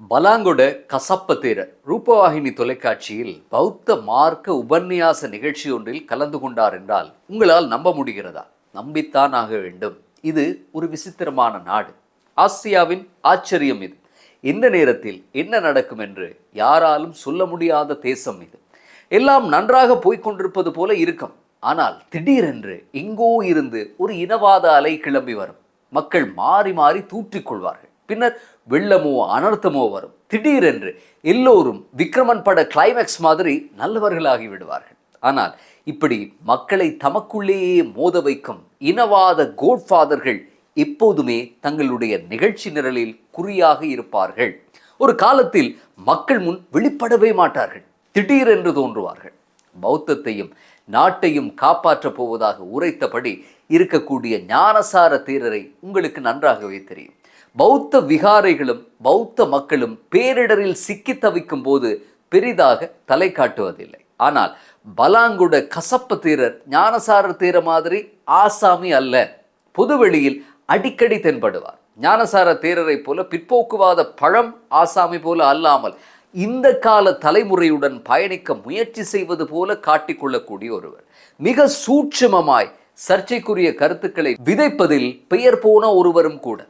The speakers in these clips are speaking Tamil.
பலாங்கொட கசப்பத்தேரர் ரூபவாகினி தொலைக்காட்சியில் பௌத்த மார்க்க உபன்யாச நிகழ்ச்சி ஒன்றில் கலந்து கொண்டார் என்றால் உங்களால் நம்ப முடிகிறதா? நம்பித்தான் ஆக வேண்டும். இது ஒரு விசித்திரமான நாடு. ஆசியாவின் ஆச்சரியம் இது. இந்த நேரத்தில் என்ன நடக்கும் என்று யாராலும் சொல்ல முடியாத தேசம் இது. எல்லாம் நன்றாக போய்க் கொண்டிருப்பது போல இருக்கும். ஆனால் திடீரென்று எங்கோ இருந்து ஒரு இனவாத அலை கிளம்பி வரும். மக்கள் மாறி மாறி தூற்றிக்கொள்வார்கள் பின்னர் வெள்ளமோ அனர்த்தமோ வரும். திடீரென்று எல்லோரும் விக்ரமன் பட கிளைமேக்ஸ் மாதிரி நல்லவர்களாகி விடுவார்கள். ஆனால் இப்படி மக்களை தமக்குள்ளேயே மோத வைக்கும் இனவாத கோட்ஃபாதர்கள் எப்போதுமே தங்களுடைய நிகழ்ச்சி நிரலில் குறியாக இருப்பார்கள். ஒரு காலத்தில் மக்கள் முன் வெளிப்படவே மாட்டார்கள். திடீரென்று தோன்றுவார்கள். பௌத்தத்தையும் நாட்டையும் காப்பாற்றப் போவதாக உரைத்தபடி இருக்கக்கூடிய ஞானசார தீரரை உங்களுக்கு நன்றாகவே தெரியும். பௌத்த விகாரைகளும் பௌத்த மக்களும் பேரிடரில் சிக்கி தவிக்கும் போது பெரிதாக தலை காட்டுவதில்லை. ஆனால் பலாங்குட கசப்ப தேரர் ஞானசார தேர மாதிரி ஆசாமி அல்ல. பொதுவெளியில் அடிக்கடி தென்படுவார். ஞானசார தேரரை போல பிற்போக்குவாத பழம் ஆசாமி போல அல்லாமல் இந்த கால தலைமுறையுடன் பயணிக்க முயற்சி செய்வது போல காட்டிக்கொள்ளக்கூடிய ஒருவர். மிக சூட்சமமாய் சர்ச்சைக்குரிய கருத்துக்களை விதைப்பதில் பெயர் போன ஒருவரும் கூட.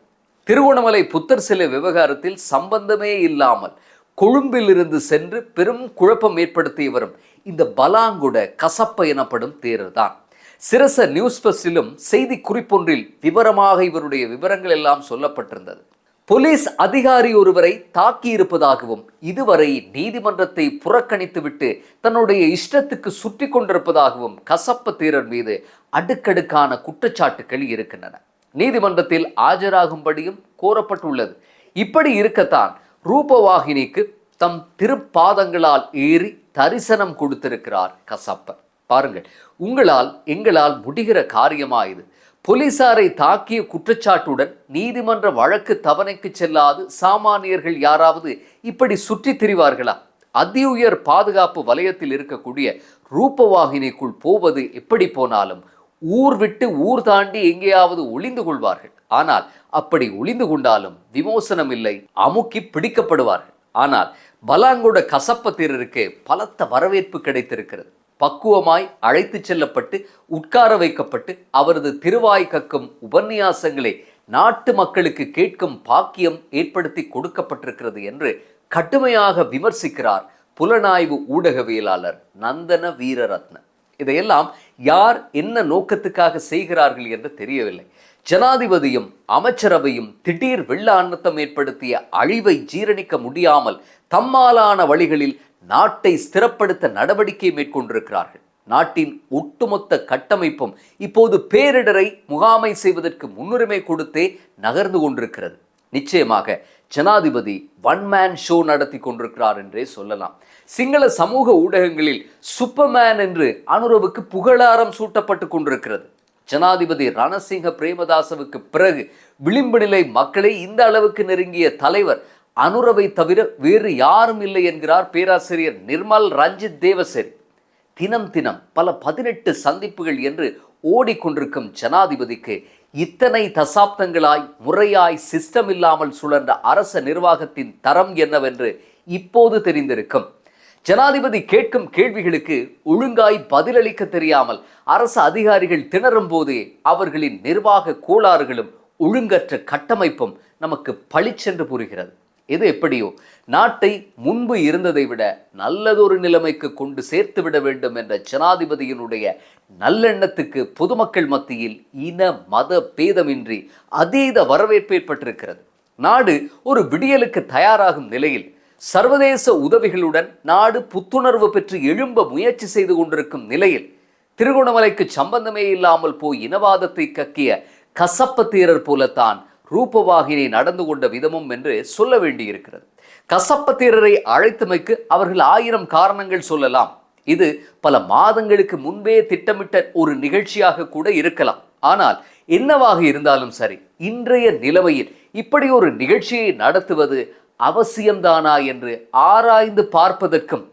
திருவண்ணாமலை புத்தர் சிலை விவகாரத்தில் சம்பந்தமே இல்லாமல் கொழும்பிலிருந்து சென்று பெரும் குழப்பம் ஏற்படுத்தியவரும் இந்த பலாங்குட கசப்ப எனப்படும் தேரர் தான் சிரச நியூஸ் பஸ்டிலும் செய்தி குறிப்பொன்றில் விவரமாக இவருடைய விவரங்கள் எல்லாம் சொல்லப்பட்டிருந்தது. போலீஸ் அதிகாரி ஒருவரை தாக்கியிருப்பதாகவும் இதுவரை நீதிமன்றத்தை புறக்கணித்துவிட்டு தன்னுடைய இஷ்டத்துக்கு சுற்றி கொண்டிருப்பதாகவும் கசப்ப தேரர் மீது அடுக்கடுக்கான குற்றச்சாட்டுகள் இருக்கின்றன. நீதிமன்றத்தில் ஆஜராகும்படியும் கோரப்பட்டுள்ளது. இப்படி இருக்கத்தான் ரூபவாகினிக்கு தம் திருப்பாதங்களால் ஏறி தரிசனம் கொடுத்திருக்கிறார் கசப்பர். பாருங்கள் உங்களால் எங்களால் முடிகிற காரியமா இது? போலீசாரை தாக்கிய குற்றச்சாட்டுடன் நீதிமன்ற வழக்கு தவணைக்கு செல்லாது சாமானியர்கள் யாராவது இப்படி சுற்றி திரிவார்களா? அதி உயர் பாதுகாப்பு வலயத்தில் இருக்கக்கூடிய ரூபவாகினிக்குள் போவது எப்படி போனாலும் ஊர் விட்டு ஊர் தாண்டி எங்கேயாவது ஒளிந்து கொள்வார்கள். ஆனால் அப்படி ஒளிந்து கொண்டாலும் விமோசனம் இல்லை அமுக்கி பிடிக்கப்படுவார்கள். ஆனால் பலாங்கோட கசப்பத்திரருக்கு பலத்த வரவேற்பு கிடைத்திருக்கிறது. பக்குவமாய் அழைத்து செல்லப்பட்டு உட்கார வைக்கப்பட்டு அவரது திருவாய் கக்கும் உபன்யாசங்களை நாட்டு மக்களுக்கு கேட்கும் பாக்கியம் ஏற்படுத்தி கொடுக்கப்பட்டிருக்கிறது என்று கடுமையாக விமர்சிக்கிறார் புலனாய்வு ஊடகவியலாளர் நந்தன வீரரத்ன. இதையெல்லாம் யார் என்ன நோக்கத்துக்காக செய்கிறார்கள் என்று தெரியவில்லை. ஜனாதிபதியும் அமைச்சரவையும் திடீர் வெள்ள அன்னத்தம் ஏற்படுத்திய அழிவை ஜீரணிக்க முடியாமல் தம்மாலான வழிகளில் நாட்டை ஸ்திரப்படுத்த நடவடிக்கை மேற்கொண்டிருக்கிறார்கள். நாட்டின் ஒட்டுமொத்த கட்டமைப்பும் இப்போது பேரிடரை முகாமை செய்வதற்கு முன்னுரிமை கொடுத்தே நகர்ந்து கொண்டிருக்கிறது. நிச்சயமாக ஜனாதிபதி ஒன் மேன் ஷோ நடத்தி கொண்டிருக்கிறார் என்றே சொல்லலாம். சிங்கள சமூக ஊடகங்களில் சூப்பர்மேன் என்று அனுரவுக்கு புகழாரம் சூட்டப்பட்டு கொண்டிருக்கிறது. ஜனாதிபதி ரணசிங்க பிரேமதாசவுக்கு பிறகு விளிம்பு நிலை மக்களை இந்த அளவுக்கு நெருங்கிய தலைவர் அனுரவை தவிர வேறு யாரும் இல்லை என்கிறார் பேராசிரியர் நிர்மல் ரஞ்சித் தேவசரி. தினம் தினம் பல பதினெட்டு சந்திப்புகள் என்று ஓடிக்கொண்டிருக்கும் ஜனாதிபதிக்கு இத்தனை தசாப்தங்களாய் முறையாய் சிஸ்டம் இல்லாமல் சுழன்ற அரச நிர்வாகத்தின் தரம் என்னவென்று இப்போது தெரிந்திருக்கும். ஜனாதிபதி கேட்கும் கேள்விகளுக்கு ஒழுங்காய் பதிலளிக்க தெரியாமல் அரசு அதிகாரிகள் திணறும் போதே அவர்களின் நிர்வாக கோளாறுகளும் ஒழுங்கற்ற கட்டமைப்பும் நமக்கு பளிச்சென்று புரிகிறது. எது எப்படியோ நாட்டை முன்பு இருந்ததை விட நல்லதொரு நிலைமைக்கு கொண்டு சேர்த்து விட வேண்டும் என்ற ஜனாதிபதியினுடைய நல்லெண்ணத்துக்கு பொதுமக்கள் மத்தியில் இன மத பேதமின்றி அதீத வரவேற்பு ஏற்பட்டிருக்கிறது. நாடு ஒரு விடியலுக்கு தயாராகும் நிலையில் சர்வதேச உதவிகளுடன் நாடு புத்துணர்வு பெற்று எழும்ப முயற்சி செய்து கொண்டிருக்கும் நிலையில் திருகோணமலைக்கு சம்பந்தமே இல்லாமல் போய் இனவாதத்தை கக்கிய கசப்ப தீரர் போலத்தான் ரூபவாகினி நடந்து கொண்ட விதமும் என்று சொல்ல வேண்டியிருக்கிறது. கசப்ப தீரரை அழைத்தமைக்கு அவர்கள் ஆயிரம் காரணங்கள் சொல்லலாம். இது பல மாதங்களுக்கு முன்பே திட்டமிட்ட ஒரு நிகழ்ச்சியாக கூட இருக்கலாம். ஆனால் என்னவாக இருந்தாலும் சரி இன்றைய நிலைமையில் இப்படி ஒரு நிகழ்ச்சியை நடத்துவது அவசியம்தானா என்று ஆராய்ந்து பார்ப்பதற்கும்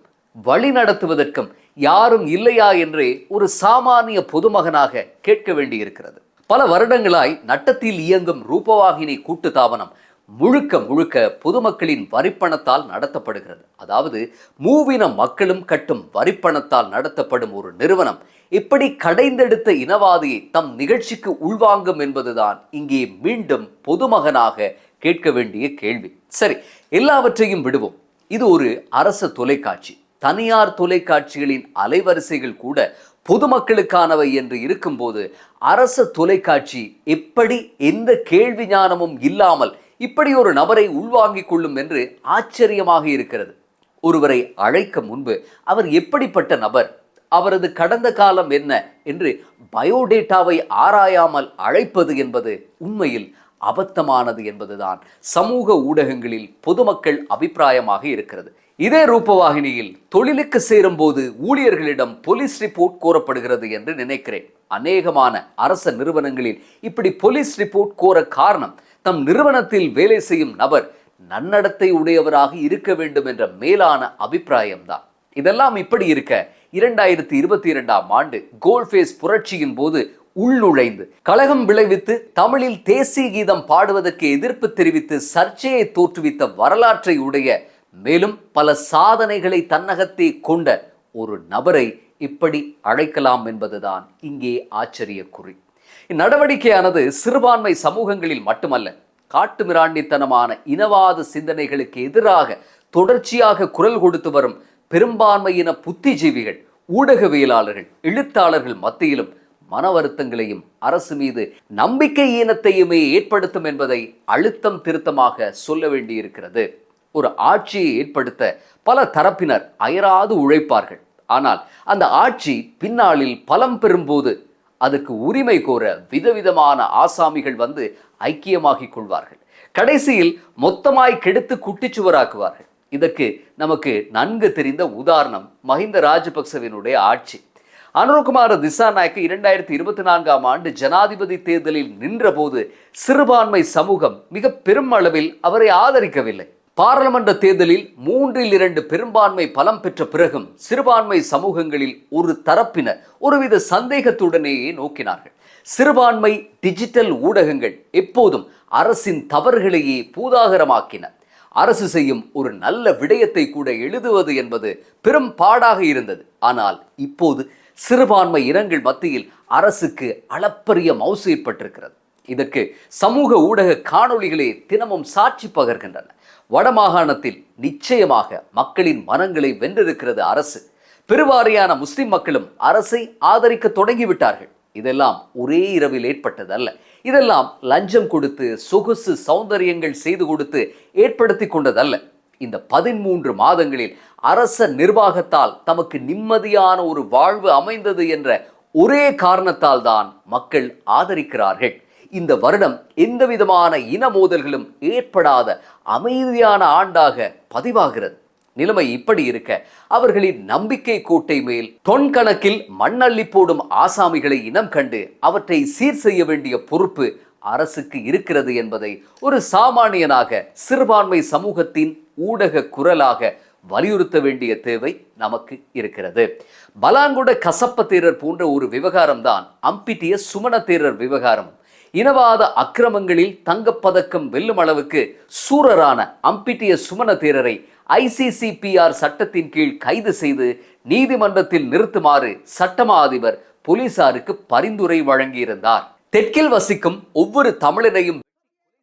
வழி நடத்துவதற்கும் யாரும் இல்லையா என்றே ஒரு சாமானிய பொதுமகனாக கேட்க வேண்டியிருக்கிறது. பல வருடங்களாய் நட்டத்தில் இயங்கும் ரூபவாகினி கூட்டு தாபனம் முழுக்க முழுக்க பொதுமக்களின் வரிப்பணத்தால் நடத்தப்படுகிறது. அதாவது மூவின மக்களும் கட்டும் வரிப்பணத்தால் நடத்தப்படும் ஒரு நிறுவனம் இப்படி கடைந்தெடுத்த இனவாதியை தம் நிகழ்ச்சிக்கு உள்வாங்கும் என்பதுதான் இங்கே மீண்டும் பொதுமகனாக கேட்க வேண்டிய கேள்வி. சரி எல்லாவற்றையும் விடுவோம். இது ஒரு அரசு தொலைக்காட்சி. தனியார் தொலைக்காட்சிகளின் அலைவரிசைகள் கூட பொதுமக்களுக்கானவை என்று இருக்கும்போது அரசு தொலைக்காட்சி எப்படி எந்த கேள்வி ஞானமும் இல்லாமல் இப்படி ஒரு நபரை உள்வாங்கிக் கொள்ளும் என்று ஆச்சரியமாக இருக்கிறது. ஒருவரை அழைக்க முன்பு அவர் எப்படிப்பட்ட நபர் அவரது கடந்த காலம் என்ன என்று பயோடேட்டாவை ஆராயாமல் அழைப்பது என்பது உண்மையில் அபத்தமானது என்பதுதான். சமூக ஊடகங்களில் பொதுமக்கள் அபிப்பிராயமாக இருக்கிறது. இதே ரூபவாகினியில் தொழிலுக்கு சேரும்போது ஊழியர்களிடம் போலீஸ் ரிப்போர்ட் கோரப்படுகிறது என்று நினைக்கிறேன். அநேகமான அரச நிறுவனங்களில் இப்படி போலீஸ் ரிப்போர்ட் கோர காரணம் தம் நிறுவனத்தில் வேலை செய்யும் நபர் நன்னடத்தை உடையவராக இருக்க வேண்டும் என்ற மேலான அபிப்பிராயம்தான். இதெல்லாம் இப்படி இருக்க இரண்டாயிரத்தி இருபத்தி இரண்டாம் ஆண்டு கோல்ஃபேஸ் புரட்சியின் போது உள்ளுழைந்து கழகம் விளைவித்து தமிழில் தேசிய கீதம் பாடுவதற்கு எதிர்ப்பு தெரிவித்து சர்ச்சையை தோற்றுவித்த வரலாற்றை உடைய மேலும் பல சாதனைகளை தன்னகத்தே கொண்ட ஒரு நபரை இப்படி அழைக்கலாம் என்பதுதான் இங்கே ஆச்சரிய குறி இந்நடவடிக்கையானது சிறுபான்மை சமூகங்களில் மட்டுமல்ல காட்டுமிராண்டித்தனமான இனவாத சிந்தனைகளுக்கு எதிராக தொடர்ச்சியாக குரல் கொடுத்து வரும் பெரும்பான்மையின புத்திஜீவிகள் ஊடகவியலாளர்கள் எழுத்தாளர்கள் மத்தியிலும் மன வருத்தங்களையும் அரசு மீது நம்பிக்கை ஈனத்தையுமே ஏற்படுத்தும் என்பதை அழுத்தம் திருத்தமாக சொல்ல வேண்டியிருக்கிறது. ஒரு ஆட்சியை ஏற்படுத்த பல தரப்பினர் அயராது உழைப்பார்கள். ஆனால் அந்த ஆட்சி பின்னாளில் பலம் பெறும்போது அதற்கு உரிமை கோர விதவிதமான ஆசாமிகள் வந்து ஐக்கியமாகிக் கொள்வார்கள். கடைசியில் மொத்தமாய் கெடுத்து குட்டிச்சுவராக்குவார்கள். இதற்கு நமக்கு நன்கு தெரிந்த உதாரணம் மஹிந்த ராஜபக்சவினுடைய ஆட்சி. அனுரகுமார திசாநாயக்க இரண்டாயிரத்தி இருபத்தி நான்காம் ஆண்டு ஜனாதிபதி தேர்தலில் நின்றபோது சிறுபான்மை சமூகம் மிக பெரும் அளவில் அவரை ஆதரிக்கவில்லை. பாராளுமன்ற தேர்தலில் மூன்றில் இரண்டு பெரும்பான்மை பலம் பெற்ற பிறகும் சிறுபான்மை சமூகங்களில் ஒரு தரப்பினர் ஒருவித சந்தேகத்துடனேயே நோக்கினார்கள். சிறுபான்மை டிஜிட்டல் ஊடகங்கள் எப்போதும் அரசின் தவறுகளையே பூதாகரமாக்கின. அரசு செய்யும் ஒரு நல்ல விடயத்தை கூட எழுதுவது என்பது பெரும் பாடாக இருந்தது. ஆனால் இப்போது சிறுபான்மை இனங்கள் மத்தியில் அரசுக்கு அளப்பரிய மவுசு ஏற்பட்டிருக்கிறது. இதற்கு சமூக ஊடக காணொளிகளே தினமும் சாட்சி பகர்கின்றன. வடமாகாணத்தில் நிச்சயமாக மக்களின் மனங்களை வென்றிருக்கிறது அரசு. பெருவாரியான முஸ்லிம் மக்களும் அரசை ஆதரிக்க தொடங்கிவிட்டார்கள். இதெல்லாம் ஒரே இரவில் ஏற்பட்டதல்ல. இதெல்லாம் லஞ்சம் கொடுத்து சொகுசு சௌந்தரியங்கள் செய்து கொடுத்து ஏற்படுத்தி கொண்டதல்ல. இந்த பதிமூன்று மாதங்களில் அரச நிர்வாகத்தால் தமக்கு நிம்மதியான ஒரு வாழ்வு அமைந்தது என்ற ஒரே காரணத்தால் தான் மக்கள் ஆதரிக்கிறார்கள். இந்த வருடம் எந்த விதமான இன மோதல்களும் ஏற்படாத அமைதியான ஆண்டாக பதிவாகிறது. நிலைமை இப்படி இருக்க அவர்களின் நம்பிக்கை கோட்டை மேல் தொன் கணக்கில் மண்ணள்ளி போடும் ஆசாமிகளை இனம் கண்டு அவற்றை சீர் செய்ய வேண்டிய பொறுப்பு அரசுக்கு இருக்கிறது என்பதை ஒரு சாமானியனாக சிறுபான்மை சமூகத்தின் ஊடக குரலாக வலியுறுத்த வேண்டிய தேவை நமக்கு இருக்கிறது. பலாங்குட கசப்ப தேரர் போன்ற ஒரு விவகாரம் தான் அம்பிட்டிய சுமண தேரர் விவகாரம். இனவாத அக்கிரமங்களில் தங்கப்பதக்கம் வெல்லும் அளவுக்கு சூரரான அம்பிட்டிய சுமண தேரரை ஐசிசிபிஆர் சட்டத்தின் கீழ் கைது செய்து நீதிமன்றத்தில் நிறுத்துமாறு சட்டமா அதிபர் போலீசாருக்கு பரிந்துரை வழங்கியிருந்தார். தெற்கில் வசிக்கும் ஒவ்வொரு தமிழரையும்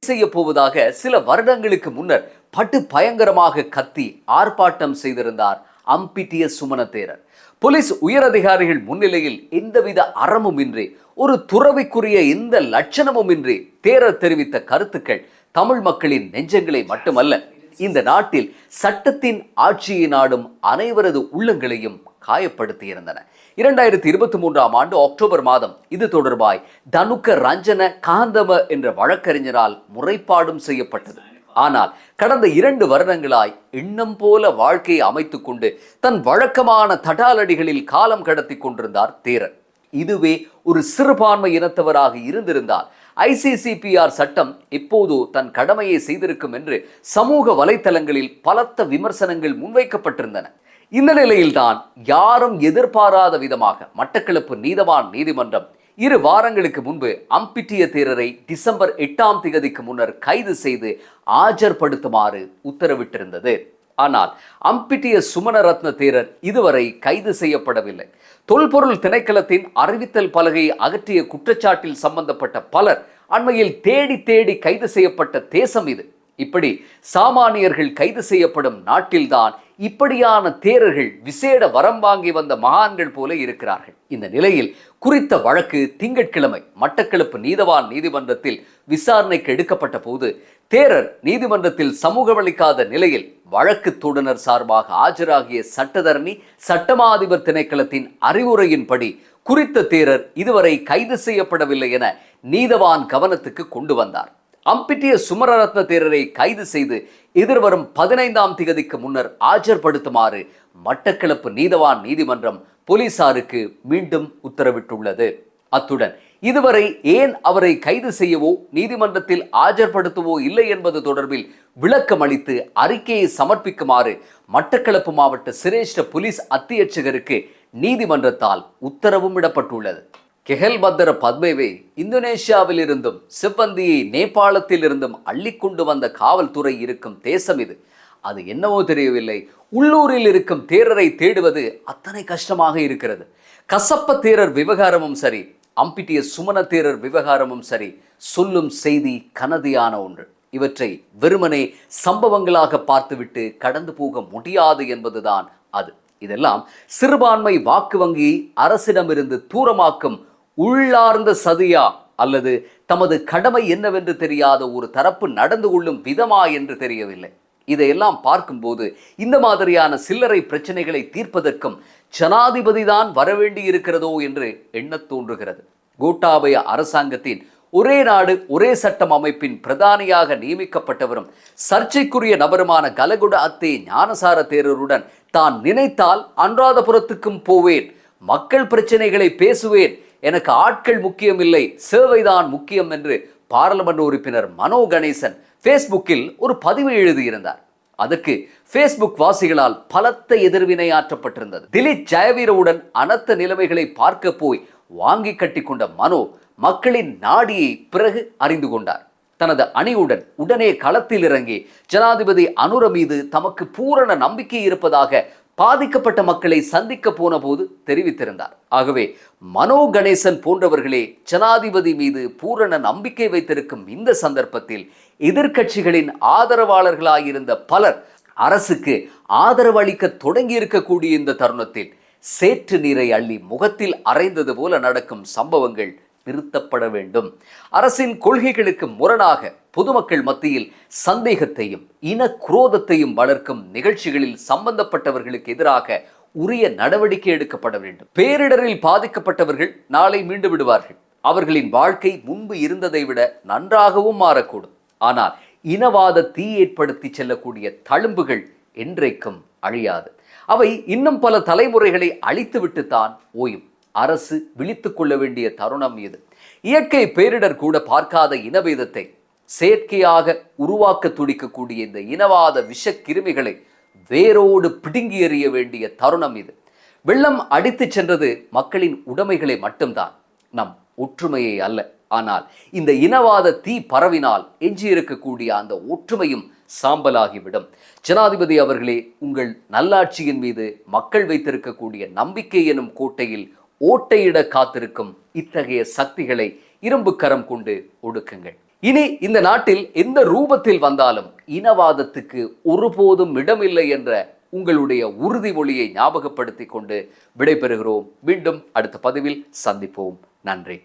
செய்ய போவதாக சில வருடங்களுக்கு முன்னர் பட்டு பயங்கரமாக கத்தி ஆர்ப்பாட்டம் செய்திருந்தார் அம்பிட்டிய சுமணத்தேரர் போலீஸ் உயரதிகாரிகள் முன்னிலையில் எந்தவித அறமும் இன்றி ஒரு துறவிக்குரிய எந்த லட்சணமும் இன்றி தேரர் தெரிவித்த கருத்துக்கள் தமிழ் மக்களின் நெஞ்சங்களை மட்டுமல்ல இந்த நாட்டில் சட்டத்தின் ஆட்சியை நாடும் அனைவரது உள்ளங்களையும் காயப்படுத்தியிருந்தன. இரண்டாயிரத்தி இருபத்தி மூன்றாம் ஆண்டு அக்டோபர் மாதம் இது தொடர்பாய் தனுக்க ரஞ்சன காந்தம என்ற வழக்கறிஞரால் முறைப்பாடும் செய்யப்பட்டது. ஆனால் கடந்த இரண்டு வருடங்களாய் எண்ணம் போல வாழ்க்கையை அமைத்துக் கொண்டு தன் வழக்கமான தடாலடிகளில் காலம் கடத்தி கொண்டிருந்தார் தேரர். இதுவே ஒரு சிறுபான்மை இனத்தவராக இருந்திருந்தால் ஐசிசிபிஆர் சட்டம் எப்போதோ தன் கடமையை செய்திருக்கும் என்று சமூக வலைத்தளங்களில் பலத்த விமர்சனங்கள் முன்வைக்கப்பட்டிருந்தன. இந்த நிலையில்தான் யாரும் எதிர்பாராத விதமாக மட்டக்களப்பு நீதவான் நீதிமன்றம் இரு வாரங்களுக்கு முன்பு அம்பிட்டிய தேரரை டிசம்பர் எட்டாம் திகதிக்கு முன்னர் கைது செய்து ஆஜர்படுத்துமாறு உத்தரவிட்டிருந்தது. ஆனால் அம்பிட்டிய சுமணரத்ன தேரர் இதுவரை கைது செய்யப்படவில்லை. தொல்பொருள் திணைக்களத்தின் அறிவித்தல் பலகையை அகற்றிய குற்றச்சாட்டில் சம்பந்தப்பட்ட பலர் அண்மையில் தேடி தேடி கைது செய்யப்பட்ட தேசம் இது. இப்படி சாமானியர்கள் கைது செய்யப்படும் நாட்டில்தான் இப்படியான தேரர்கள் விசேட வரம் வாங்கி வந்த மகான்கள் போல இருக்கிறார்கள். இந்த நிலையில் குறித்த வழக்கு திங்கட்கிழமை மட்டக்களப்பு நீதவான் நீதிமன்றத்தில் விசாரணைக்கு எடுக்கப்பட்ட போது தேரர் நீதிமன்றத்தில் சமூகமளிக்காத நிலையில் வழக்கு தோடுனர் சார்பாக ஆஜராகிய சட்டத்தரணி சட்டமாதிபர் திணைக்களத்தின் அறிவுரையின்படி குறித்த தேரர் இதுவரை கைது செய்யப்படவில்லை என நீதவான் கவனத்துக்கு கொண்டு வந்தார். அம்பிட்டிய சுமரரத்ன தேரரை கைது செய்து எதிர்வரும் பதினைந்தாம் திகதிக்கு முன்னர் ஆஜர்படுத்துமாறு மட்டக்களப்பு நீதவான் நீதிமன்றம் போலீசாருக்கு மீண்டும் உத்தரவிட்டுள்ளது. அத்துடன் இதுவரை ஏன் அவரை கைது செய்யவோ நீதிமன்றத்தில் ஆஜர்படுத்தவோ இல்லை என்பது தொடர்பில் விளக்கம் அளித்து அறிக்கையை சமர்ப்பிக்குமாறு மட்டக்களப்பு மாவட்ட சிரேஷ்ட போலீஸ் அத்தியட்சகருக்கு நீதிமன்றத்தால் உத்தரவும் இடப்பட்டுள்ளது. கெஹல் பத்திர பத்மேவை இந்தோனேஷியாவில் இருந்தும் சிப்பந்தியை நேபாளத்தில் இருந்தும் அள்ளிக்கொண்டு வந்த காவல்துறை இருக்கும் தேசம் இது. அது என்னவோ தெரியவில்லை. உள்ளூரில் இருக்கும் தேரரை தேடுவது அத்தனை கஷ்டமாக இருக்கிறது. கசப்ப தேரர் விவகாரமும் சரி அம்பிட்டிய சுமணத்தேரர் விவகாரமும் சரி சொல்லும் செய்தி கனதியான ஒன்று. இவற்றை வெறுமனே சம்பவங்களாக பார்த்துவிட்டு கடந்து போக முடியாது என்பதுதான் அது. இதெல்லாம் சிறுபான்மை வாக்கு வங்கி அரசிடமிருந்து தூரமாக்கும் உள்ளார்ந்த சதியா அல்லது தமது கடமை என்னவென்று தெரியாத ஒரு தரப்பு நடந்து கொள்ளும் விதமா என்று தெரியவில்லை. இதையெல்லாம் பார்க்கும்போது இந்த மாதிரியான சில்லறை பிரச்சனைகளை தீர்ப்பதற்கும் ஜனாதிபதி தான் வரவேண்டி இருக்கிறதோ என்று எண்ணத் தோன்றுகிறது. கோட்டாபய அரசாங்கத்தின் ஒரே நாடு ஒரே சட்டம் அமைப்பின் பிரதானியாக நியமிக்கப்பட்டவரும் சர்ச்சைக்குரிய நபருமான கலகுட அத்தே ஞானசார தேரருடன் தான் நினைத்தால் அன்றாதபுரத்துக்கும் போவேன் மக்கள் பிரச்சனைகளை பேசுவேன் எனக்கு ஆட்கள் முக்கியமில்லை சேவைதான் முக்கியம் என்று பாராளுமன்ற உறுப்பினர் மனோ கணேசன் ஃபேஸ்புக்கில் ஒரு பதிவு எழுதியிருந்தார். அதற்கு ஃபேஸ்புக் வாசிகளால் பலத்த எதிர்வினை ஆற்றப்பட்டிருந்தது. திலீப் ஜெயவீரவுடன் அனர்த்த நிலைமைகளை பார்க்க போய் வாங்கி கட்டிக்கொண்ட மனோ மக்களின் நாடியை பிறகு அறிந்து கொண்டார். தனது அணியுடன் உடனே களத்தில் இறங்கி ஜனாதிபதி அனுர மீது தமக்கு பூரண நம்பிக்கை இருப்பதாக பாதிக்கப்பட்ட மக்களை சந்திக்க போன போது தெரிவித்திருந்தார். ஆகவே மனோ கணேசன் போன்றவர்களே ஜனாதிபதி மீது பூரண நம்பிக்கை வைத்திருக்கும் இந்த சந்தர்ப்பத்தில் எதிர்க்கட்சிகளின் ஆதரவாளர்களாயிருந்த பலர் அரசுக்கு ஆதரவு அளிக்க தொடங்கி இருக்கக்கூடிய இந்த தருணத்தில் சேற்று நீரை அள்ளி முகத்தில் அரைந்தது போல நடக்கும் சம்பவங்கள் நிறுத்தப்பட வேண்டும். அரசின் கொள்கைகளுக்கு முரணாக பொதுமக்கள் மத்தியில் சந்தேகத்தையும் இன குரோதத்தையும் வளர்க்கும் நிகழ்ச்சிகளில் சம்பந்தப்பட்டவர்களுக்கு எதிராக உரிய நடவடிக்கை எடுக்கப்பட வேண்டும். பேரிடரில் பாதிக்கப்பட்டவர்கள் நாளை மீண்டு விடுவார்கள். அவர்களின் வாழ்க்கை முன்பு இருந்ததை விட நன்றாகவும் மாறக்கூடும். ஆனால் இனவாத தீ ஏற்படுத்தி செல்லக்கூடிய தழும்புகள் என்றைக்கும் அழியாது. அவை இன்னும் பல தலைமுறைகளை அழித்துவிட்டுத்தான் ஓயும். அரசு விழித்துக் கொள்ள வேண்டிய தருணம் இது. இயற்கை பேரிடர் கூட பார்க்காத இனவீதத்தை செயற்கையாக உருவாக்க துடிக்கக்கூடிய இந்த இனவாத விஷக்கிருமிகளை வேரோடு பிடுங்கி எறிய வேண்டிய தருணம் இது. வெள்ளம் அடித்துச் சென்றது மக்களின் உடைமைகளை மட்டும்தான். நம் ஒற்றுமையை அல்ல. ஆனால் இந்த இனவாத தீ பரவினால் எஞ்சியிருக்கக்கூடிய அந்த ஒற்றுமையும் சாம்பலாகிவிடும். ஜனாதிபதி அவர்களே உங்கள் நல்லாட்சியின் மீது மக்கள் வைத்திருக்கக்கூடிய நம்பிக்கை எனும் கோட்டையில் ஓட்டையிட காத்திருக்கும் இத்தகைய சக்திகளை இரும்பு கரம் கொண்டு ஒடுக்குங்கள். இனி இந்த நாட்டில் எந்த ரூபத்தில் வந்தாலும் இனவாதத்துக்கு ஒருபோதும் இடமில்லை என்ற உங்களுடைய உறுதிமொழியை ஞாபகப்படுத்திக் கொண்டு விடைபெறுகிறோம். மீண்டும் அடுத்த பதிவில் சந்திப்போம். நன்றி.